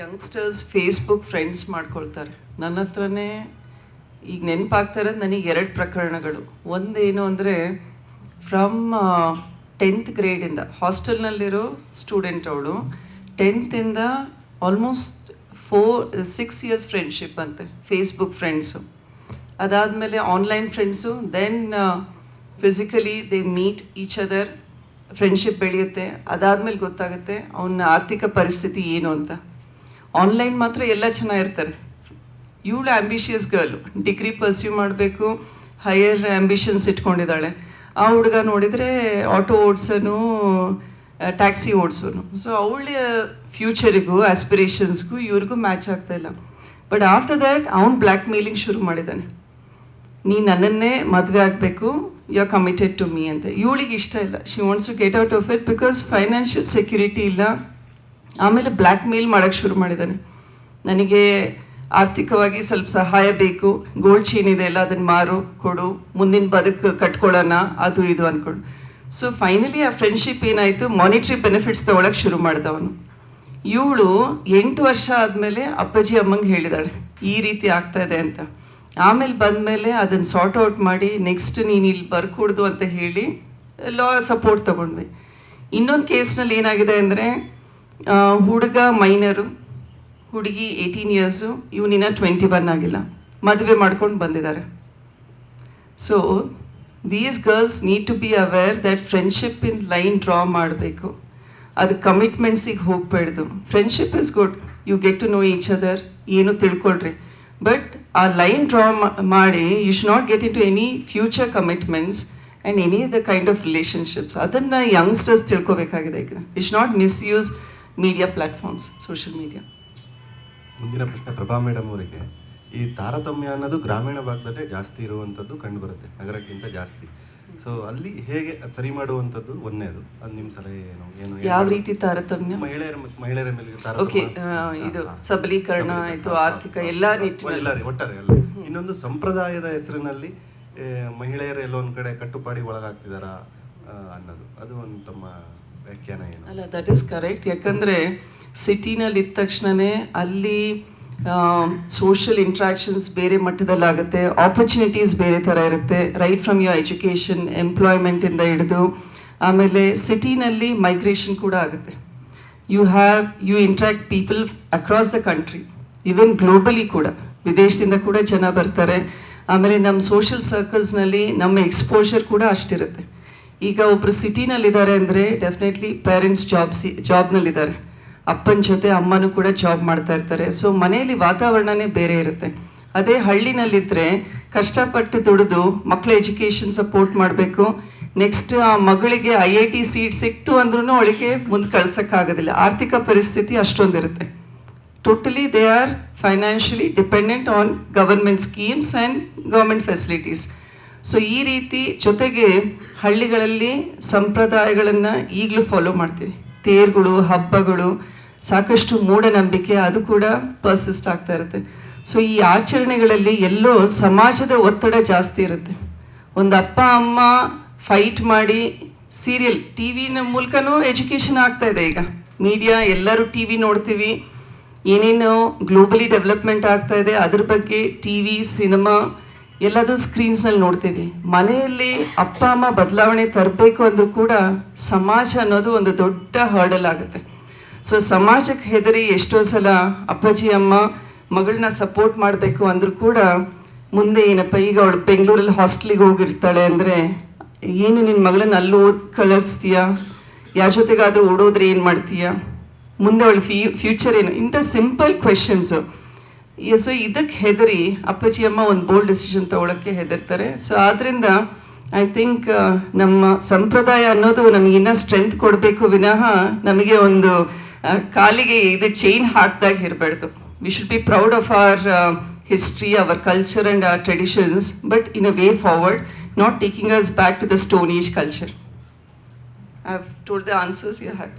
Youngsters Facebook friends ಮಾಡ್ಕೊಳ್ತಾರೆ. ನನ್ನ ಹತ್ರನೇ ಈಗ ನೆನಪಾಗ್ತಾ ಇರೋದು ನನಗೆ ಎರಡು ಪ್ರಕರಣಗಳು. ಒಂದೇನು ಅಂದರೆ ಫ್ರಮ್ ಟೆಂತ್ ಗ್ರೇಡಿಂದ ಹಾಸ್ಟೆಲ್ನಲ್ಲಿರೋ ಸ್ಟೂಡೆಂಟ್ ಅವಳು ಟೆಂತಿಂದ almost four six years friendship ಅಂತೆ ಫೇಸ್ಬುಕ್ ಫ್ರೆಂಡ್ಸು ಅದಾದಮೇಲೆ online friends then physically they meet each other friendship ಬೆಳೆಯುತ್ತೆ. ಅದಾದಮೇಲೆ ಗೊತ್ತಾಗುತ್ತೆ ಅವನ ಆರ್ಥಿಕ ಪರಿಸ್ಥಿತಿ ಏನು ಅಂತ. ಆನ್ಲೈನ್ ಮಾತ್ರ ಎಲ್ಲ ಚೆನ್ನಾಗಿರ್ತಾರೆ ಇವಳು ಆ್ಯಂಬಿಷಿಯಸ್ ಗರ್ಲು ಡಿಗ್ರಿ ಪರ್ಸ್ಯೂ ಮಾಡಬೇಕು ಹೈಯರ್ ಆ್ಯಂಬಿಷನ್ಸ್ ಇಟ್ಕೊಂಡಿದ್ದಾಳೆ. ಆ ಹುಡುಗ ನೋಡಿದರೆ ಆಟೋ ಓಡಿಸೋನು ಟ್ಯಾಕ್ಸಿ ಓಡಿಸೋನು. ಸೊ ಅವಳ ಫ್ಯೂಚರಿಗೂ ಆಸ್ಪಿರೇಷನ್ಸ್ಗೂ ಇವ್ರಿಗೂ ಮ್ಯಾಚ್ ಆಗ್ತಾ ಇಲ್ಲ. ಬಟ್ ಆಫ್ಟರ್ ದ್ಯಾಟ್ ಅವ್ನು ಬ್ಲ್ಯಾಕ್ ಮೇಲಿಂಗ್ ಶುರು ಮಾಡಿದ್ದಾನೆ. ನೀ ನನ್ನನ್ನೇ ಮದುವೆ ಆಗಬೇಕು you are committed to me ಅಂತ. ಇವಳಿಗೆ ಇಷ್ಟ ಇಲ್ಲ. She wants to get out of it because financial security ಇಲ್ಲ. ಆಮೇಲೆ ಬ್ಲ್ಯಾಕ್ ಮೇಲ್ ಮಾಡೋಕ್ಕೆ ಶುರು ಮಾಡಿದ್ದಾನೆ ನನಗೆ ಆರ್ಥಿಕವಾಗಿ ಸ್ವಲ್ಪ ಸಹಾಯ ಬೇಕು ಗೋಲ್ಡ್ ಚೈನ್ ಇದೆ ಎಲ್ಲ ಅದನ್ನು ಮಾರು, ಕೊಡು, ಮುಂದಿನ ಬದುಕು ಕಟ್ಕೊಳ್ಳೋಣ, ಅದು ಇದು ಅಂದ್ಕೊಂಡು ಸೊ ಫೈನಲಿ ಆ ಫ್ರೆಂಡ್ಶಿಪ್ ಏನಾಯಿತು ಮಾನಿಟ್ರಿ ಬೆನಿಫಿಟ್ಸ್ ತೊಗೊಳಕ್ಕೆ ಶುರು ಮಾಡ್ದ ಅವನು ಇವಳು ಎಂಟು ವರ್ಷ ಆದಮೇಲೆ ಅಪ್ಪಾಜಿ ಅಮ್ಮಂಗೆ ಹೇಳಿದಾಳೆ, ಈ ರೀತಿ ಆಗ್ತಾ ಇದೆ ಅಂತ. ಆಮೇಲೆ ಬಂದಮೇಲೆ ಅದನ್ನು ಸಾರ್ಟ್ ಔಟ್ ಮಾಡಿ ನೆಕ್ಸ್ಟ್ ನೀನು ಇಲ್ಲಿ ಬರ್ಕೂಡ್ದು ಅಂತ ಹೇಳಿ ಲಾ ಸಪೋರ್ಟ್ ತಗೊಂಡ್ವಿ. ಇನ್ನೊಂದು ಕೇಸ್ನಲ್ಲಿ ಏನಾಗಿದೆ ಅಂದರೆ ಹುಡುಗ ಮೈನರು ಹುಡುಗಿ ಏಯ್ಟೀನ್ ಇಯರ್ಸು ಇವನಿನ ಟ್ವೆಂಟಿ ಒನ್ ಆಗಿಲ್ಲ. ಮದುವೆ ಮಾಡ್ಕೊಂಡು ಬಂದಿದ್ದಾರೆ. So these girls need to be aware that friendship in line draw ಮಾಡಬೇಕು. ಅದು ಕಮಿಟ್ಮೆಂಟ್ಸಿಗೆ ಹೋಗ್ಬೇಡ್ದು. Friendship is good you get to know each other ಏನು ತಿಳ್ಕೊಳ್ರಿ. ಬಟ್ ಆ ಲೈನ್ ಡ್ರಾ ಮಾಡಿ you should not get into any future commitments and any the kind of relationships ಅದನ್ನು youngsters ತಿಳ್ಕೊಬೇಕಾಗಿದೆ ಈಗ. You not misuse media platforms social media ಮುಂದಿನ ಪ್ರಶ್ನೆ Prabha madam ಅವರಿಗೆ ಈ ತಾರತಮ್ಯ ಅನ್ನೋದು ಗ್ರಾಮೀಣ ಭಾಗದಲ್ಲೇ ಜಾಸ್ತಿ ಇರುವಂಥದ್ದು ಕಂಡು ಬರುತ್ತೆ ನಗರಕ್ಕಿಂತ ಜಾಸ್ತಿ. ಸೊ ಅಲ್ಲಿ ಹೇಗೆ ಸರಿ ಮಾಡುವಂಥದ್ದು ಒಂದನೇದು ಅದು ನಿಮ್ಮ ಸಲಹೆ ಏನು ಏನು ಯಾವ? ರೀತಿ ತಾರತಮ್ಯ? ಮಹಿಳೆಯರ ಮಹಿಳೆಯರ ಮೇಲೆ ಓಕೆ ಇದು. ಸಬಲೀಕರಣ ಆಯಿತು. ಆರ್ಥಿಕ ಎಲ್ಲ ನಿಟ್ಟಿನಲ್ಲಿ. ಒಟ್ಟಾರೆ ಅಲ್ಲ ಇನ್ನೊಂದು ಸಂಪ್ರದಾಯದ ಹೆಸರಿನಲ್ಲಿ ಮಹಿಳೆಯರು ಎಲ್ಲೊಂದು ಕಡೆ ಕಟ್ಟುಪಾಡಿ ಒಳಗಾಗ್ತಿದಾರ ಅನ್ನೋದು. ಅದು ಒಂದು ತಮ್ಮ ಅಲ್ಲ ದಟ್ ಈಸ್ ಕರೆಕ್ಟ್ ಯಾಕಂದರೆ ಸಿಟಿನಲ್ಲಿ ಇದ್ದ ತಕ್ಷಣವೇ ಅಲ್ಲಿ ಸೋಷಿಯಲ್ ಇಂಟ್ರಾಕ್ಷನ್ಸ್ ಬೇರೆ ಮಟ್ಟದಲ್ಲಾಗುತ್ತೆ ಆಪರ್ಚುನಿಟೀಸ್ ಬೇರೆ ಥರ ಇರುತ್ತೆ ರೈಟ್ ಫ್ರಮ್ ಯುವರ್ ಎಜುಕೇಷನ್ ಎಂಪ್ಲಾಯ್ಮೆಂಟಿಂದ ಹಿಡಿದು, ಆಮೇಲೆ ಸಿಟಿನಲ್ಲಿ ಮೈಗ್ರೇಷನ್ ಕೂಡ ಆಗುತ್ತೆ. You have you interact people across the country even globally ಕೂಡ. ವಿದೇಶದಿಂದ ಕೂಡ ಜನ ಬರ್ತಾರೆ. ಆಮೇಲೆ ನಮ್ಮ ಸೋಷಿಯಲ್ ಸರ್ಕಲ್ಸ್ನಲ್ಲಿ ನಮ್ಮ ಎಕ್ಸ್ಪೋಷರ್ ಕೂಡ ಅಷ್ಟಿರುತ್ತೆ. ಈಗ ಒಬ್ಬರು ಸಿಟಿನಲ್ಲಿದ್ದಾರೆ ಅಂದರೆ ಡೆಫಿನೆಟ್ಲಿ ಪೇರೆಂಟ್ಸ್ ಜಾಬ್ ಸಿ ಜಾಬ್ನಲ್ಲಿದ್ದಾರೆ ಅಪ್ಪನ ಜೊತೆ ಅಮ್ಮನೂ ಕೂಡ ಜಾಬ್ ಮಾಡ್ತಾ ಇರ್ತಾರೆ. ಸೊ ಮನೆಯಲ್ಲಿ ವಾತಾವರಣನೇ ಬೇರೆ ಇರುತ್ತೆ. ಅದೇ ಹಳ್ಳಿನಲ್ಲಿದ್ದರೆ ಕಷ್ಟಪಟ್ಟು ದುಡಿದು ಮಕ್ಕಳ ಎಜುಕೇಷನ್ ಸಪೋರ್ಟ್ ಮಾಡಬೇಕು. ನೆಕ್ಸ್ಟ್ ಆ ಮಗಳಿಗೆ ಐ ಐ ಟಿ ಸೀಟ್ ಸಿಕ್ತು ಅಂದ್ರೂ ಅವಳಿಗೆ ಮುಂದೆ ಕಳ್ಸೋಕ್ಕಾಗೋದಿಲ್ಲ. ಆರ್ಥಿಕ ಪರಿಸ್ಥಿತಿ ಅಷ್ಟೊಂದಿರುತ್ತೆ. Totally they are financially dependent on government schemes and government facilities so ಈ ರೀತಿ ಜೊತೆಗೆ ಹಳ್ಳಿಗಳಲ್ಲಿ ಸಂಪ್ರದಾಯಗಳನ್ನು ಈಗಲೂ ಫಾಲೋ ಮಾಡ್ತೀವಿ. ತೇರುಗಳು, ಹಬ್ಬಗಳು ಸಾಕಷ್ಟು ಮೂಢನಂಬಿಕೆ ಅದು ಕೂಡ ಪರ್ಸಿಸ್ಟ್ ಆಗ್ತಾ ಇರುತ್ತೆ. ಸೊ ಈ ಆಚರಣೆಗಳಲ್ಲಿ ಎಲ್ಲೋ ಸಮಾಜದ ಒತ್ತಡ ಜಾಸ್ತಿ ಇರುತ್ತೆ. ಒಂದು ಅಪ್ಪ, ಅಮ್ಮ ಫೈಟ್ ಮಾಡಿ ಸೀರಿಯಲ್ ಟಿ ವಿನ ಮೂಲಕನೂ ಎಜುಕೇಷನ್ ಆಗ್ತಾ ಇದೆ ಈಗ. ಮೀಡಿಯಾ ಎಲ್ಲರೂ ಟಿ ವಿ ನೋಡ್ತೀವಿ. ಏನೇನು ಗ್ಲೋಬಲಿ ಡೆವಲಪ್ಮೆಂಟ್ ಆಗ್ತಾ ಇದೆ. ಅದ್ರ ಬಗ್ಗೆ ಟಿ ವಿ ಸಿನಿಮಾ ಎಲ್ಲದೂ ಸ್ಕ್ರೀನ್ಸ್ನಲ್ಲಿ ನೋಡ್ತೀವಿ. ಮನೆಯಲ್ಲಿ ಅಪ್ಪ, ಅಮ್ಮ ಬದಲಾವಣೆ ತರಬೇಕು ಅಂದರೂ ಕೂಡ ಸಮಾಜ ಅನ್ನೋದು ಒಂದು ದೊಡ್ಡ ಹರ್ಡಲ್ ಆಗುತ್ತೆ. ಸೊ ಸಮಾಜಕ್ಕೆ ಹೆದರಿ ಎಷ್ಟೋ ಸಲ ಅಪ್ಪಾಜಿ, ಅಮ್ಮ ಮಗಳನ್ನ ಸಪೋರ್ಟ್ ಮಾಡಬೇಕು ಅಂದರೂ ಕೂಡ ಮುಂದೆ ಏನಪ್ಪ, ಈಗ ಅವಳು ಬೆಂಗಳೂರಲ್ಲಿ ಹಾಸ್ಟ್ಲಿಗೆ ಹೋಗಿರ್ತಾಳೆ ಅಂದರೆ ಏನು ನಿನ್ನ ಮಗಳನ್ನ ಅಲ್ಲಿ ಓದ್ ಕಳಿಸ್ತೀಯಾ? ಯಾರ ಜೊತೆಗಾದರೂ ಓಡೋದ್ರೆ ಏನು ಮಾಡ್ತೀಯಾ? ಮುಂದೆ ಅವಳು ಫ್ಯೂ ಫ್ಯೂಚರ್ ಏನು? ಇಂಥ ಸಿಂಪಲ್ ಕ್ವೆಶನ್ಸು ಸೊ ಇದಕ್ಕೆ ಹೆದರಿ ಅಪ್ಪಾಜಿ ಅಮ್ಮ ಒಂದು ಬೋಲ್ಡ್ ಡಿಸಿಷನ್ ತಗೊಳಕ್ಕೆ ಹೆದರ್ತಾರೆ. ಸೊ ಆದ್ರಿಂದ ಐ ಥಿಂಕ್ ನಮ್ಮ ಸಂಪ್ರದಾಯ ಅನ್ನೋದು ನಮಗೆ ಇನ್ನೂ ಸ್ಟ್ರೆಂತ್ ಕೊಡಬೇಕು ವಿನಃ ನಮಗೆ ಒಂದು ಕಾಲಿಗೆ ಇದು ಚೈನ್ ಹಾಕ್ದಾಗ ಇರಬಾರ್ದು. We should be proud of our history our culture and our traditions but in a way forward not taking us back to the stone culture I have told the answers you have